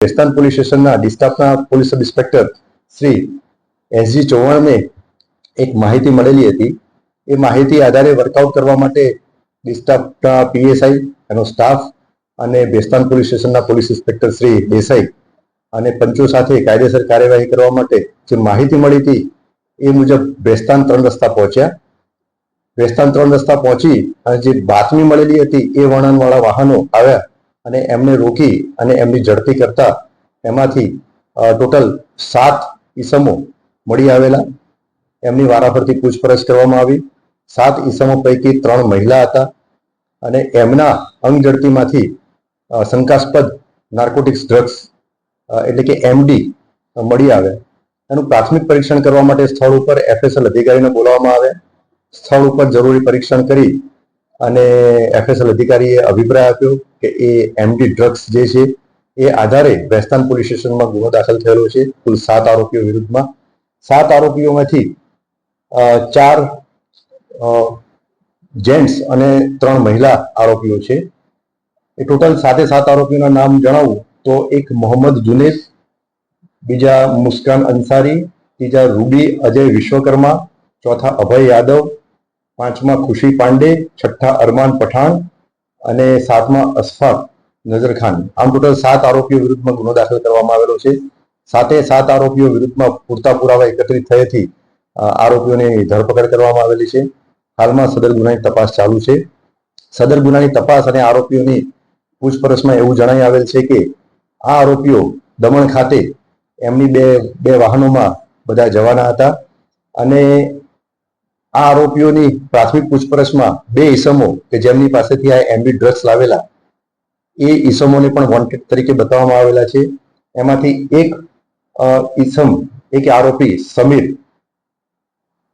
વેસ્તાન police સ્ટેશનના ડિસ્ટાફના police sub inspector Shri SG ચૌહાણને એક માહિતી મળેલી હતી. એ માહિતી આધારે વર્કઆઉટ કરવા માટે ડિસ્ટાફના પીએસઆઈ એનો સ્ટાફ અને બેસ્તાન પોલીસ સ્ટેશનના પોલીસ ઇન્સ્પેક્ટર શ્રી દેસાઈ અને પંચો સાથે કાયદેસર કાર્યવાહી કરવા માટે જે માહિતી મળી હતી એ મુજબ બેસ્તાન ત્રણ રસ્તા પહોંચ્યા. બેસ્તાન ત્રણ રસ્તા પહોંચી અને જે બાતમી મળેલી હતી એ વર્ણનવાળા વાહનો આવ્યા. અને એમને રોકી અને એમની ઝડપી કરતા એમાંથી ટોટલ સાત ઈસમો મળી આવેલા. એમની વારાફરતી પૂછપરછ કરવામાં આવી. સાત ઈસમો પૈકી ત્રણ મહિલા હતા અને એમના અંગ ઝડપીમાંથી શંકાસ્પદ નાર્કોટિક્સ ડ્રગ્સ એટલે કે એમડી મળી આવે. એનું પ્રાથમિક પરીક્ષણ કરવા માટે સ્થળ ઉપર એફએસએલ અધિકારીને બોલાવવામાં આવે. સ્થળ ઉપર જરૂરી પરીક્ષણ કરી અને એફએસએલ અધિકારીએ અભિપ્રાય આપ્યો. કે એ એમડી ડ્રગ્સ જે છે, એ આધારે વેસ્તાન પોલીસ સ્ટેશનમાં ગુનો દાખલ થયેલો છે. કુલ સાત આરોપીઓ વિરુદ્ધમાં. સાત આરોપીઓમાંથી ચાર જેન્ટ્સ અને ત્રણ મહિલા આરોપીઓ છે. એ ટોટલ સાતે સાત આરોપીઓના નામ જણાવું તો એક મોહમ્મદ જુનેદ, બીજા મુસ્કાન અંસારી, ત્રીજા રૂબી અજય વિશ્વકર્મા, ચોથા અભય યાદવ, પાંચમા ખુશી પાંડે, છઠ્ઠા અરમાન પઠાણ અને સાતમા અશફાક નઝર ખાન. આમ ટોટલ સાત આરોપીઓ વિરુદ્ધમાં ગુનો દાખલ કરવામાં આવેલો છે. સાતે સાત આરોપીઓ વિરુદ્ધમાં પૂરતા પુરાવા એકત્રિત થયેથી આરોપીઓની ધરપકડ કરવામાં આવેલી છે. હાલમાં સદર ગુનાની તપાસ ચાલુ છે. સદર ગુનાની તપાસ અને આરોપીઓની પૂછપરછમાં એવું જણાઈ આવેલ છે કે, આ આરોપીઓ દમણ ખાતે એમની બે બે વાહનોમાં બધા જવાના હતા અને આ આરોપીઓની પ્રાથમિક પૂછપરછમાં બે ઈસમો કે જેમની પાસેથી આ એમડી ડ્રગ્સ લાવેલા, એ ઈસમોને પણ વોન્ટેડ તરીકે બતાવવામાં આવેલા છે. એમાંથી એક ઈસમ, એક આરોપી સમીર,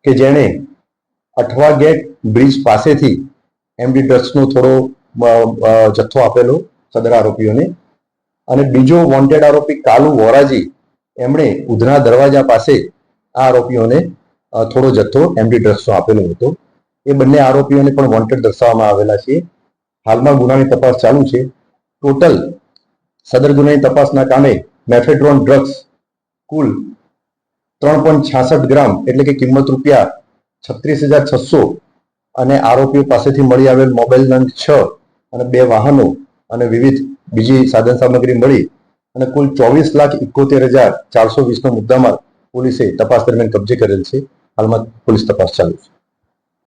કે જેણે અઠવા ગેટ બ્રિજ પાસેથી એમડી ડ્રગ્સનો થોડો જથ્થો આપેલો સદર આરોપીઓને. અને બીજો વોન્ટેડ આરોપી કાલુ વોરાજી, એમણે ઉધના દરવાજા પાસે આ આરોપીઓને થોડો જથ્થો એમડી ડ્રગ્સનો આપેલો હતો. એ બંને આરોપીઓને પણ વોન્ટેડ દર્શાવવામાં આવેલા છે. હાલમાં ગુનાની તપાસ ચાલુ છે. ટોટલ સદર ગુનાની તપાસના કામે મેફેડ્રોન ડ્રગ્સ કુલ ત્રણ પોઈન્ટ છાસઠ ગ્રામ એટલે કે કિંમત રૂપિયા છત્રીસ હજાર છસો અને આરોપીઓ પાસેથી મળી આવેલ મોબાઈલ નંગ છ અને બે વાહનો અને વિવિધ બીજી સાધન સામગ્રી મળી અને કુલ ચોવીસ લાખ ઇકોતેર હજાર ચારસો વીસનો મુદ્દામાલ પોલીસે તપાસ દરમિયાન કબજે કરેલ છે. હાલમાં પોલીસ તપાસ ચાલુ છે